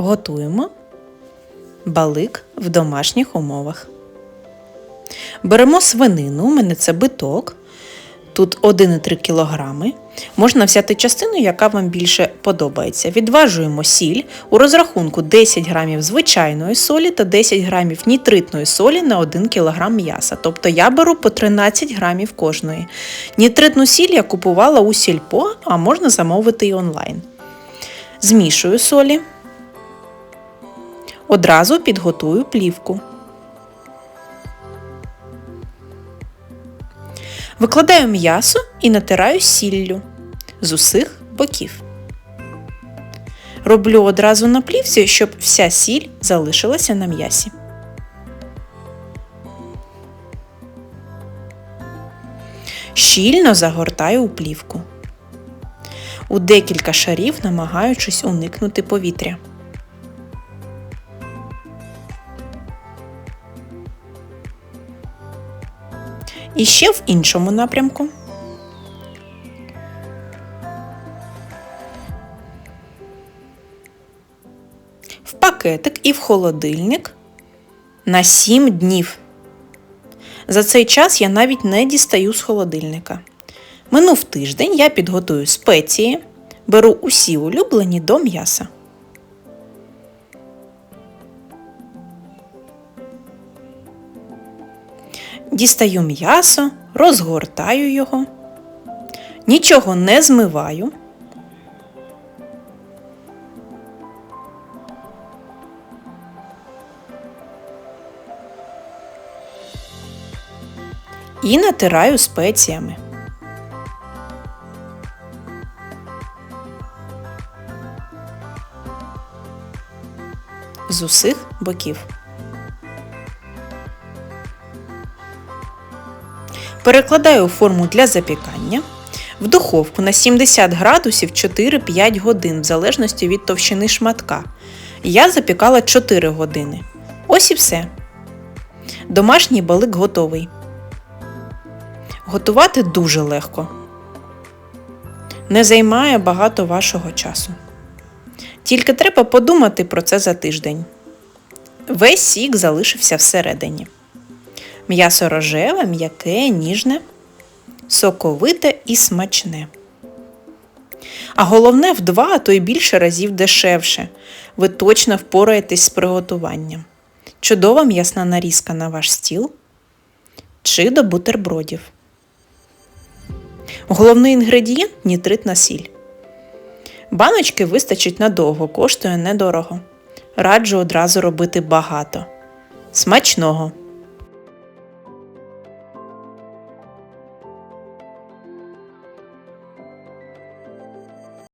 Готуємо балик в домашніх умовах. Беремо свинину, у мене це биток. Тут 1,3 кг. Можна взяти частину, яка вам більше подобається. Відважуємо сіль. У розрахунку 10 грамів звичайної солі та 10 грамів нітритної солі на 1 кг м'яса. Тобто я беру по 13 грамів кожної. Нітритну сіль я купувала у сільпо, а можна замовити і онлайн. Змішую солі. Одразу підготую плівку. Викладаю м'ясо і натираю сіллю з усіх боків. Роблю одразу на плівці, щоб вся сіль залишилася на м'ясі. Щільно загортаю у плівку. У декілька шарів намагаючись уникнути повітря. І ще в іншому напрямку. В пакетик і в холодильник на 7 днів. За цей час я навіть не дістаю з холодильника. Минув тиждень я підготую спеції, беру усі улюблені до м'яса. Дістаю м'ясо, розгортаю його, нічого не змиваю. І натираю спеціями. З усіх боків. Перекладаю у форму для запікання. В духовку на 70 градусів 4-5 годин, в залежності від товщини шматка. Я запікала 4 години. Ось і все. Домашній балик готовий. Готувати дуже легко. Не займає багато вашого часу. Тільки треба подумати про це за тиждень. Весь сік залишився всередині. М'ясо рожеве, м'яке, ніжне, соковите і смачне. А головне в два, а то й більше разів дешевше. Ви точно впораєтесь з приготуванням. Чудова м'ясна нарізка на ваш стіл чи до бутербродів. Головний інгредієнт нітритна сіль. Баночки вистачить надовго, коштує недорого. Раджу одразу робити багато. Смачного!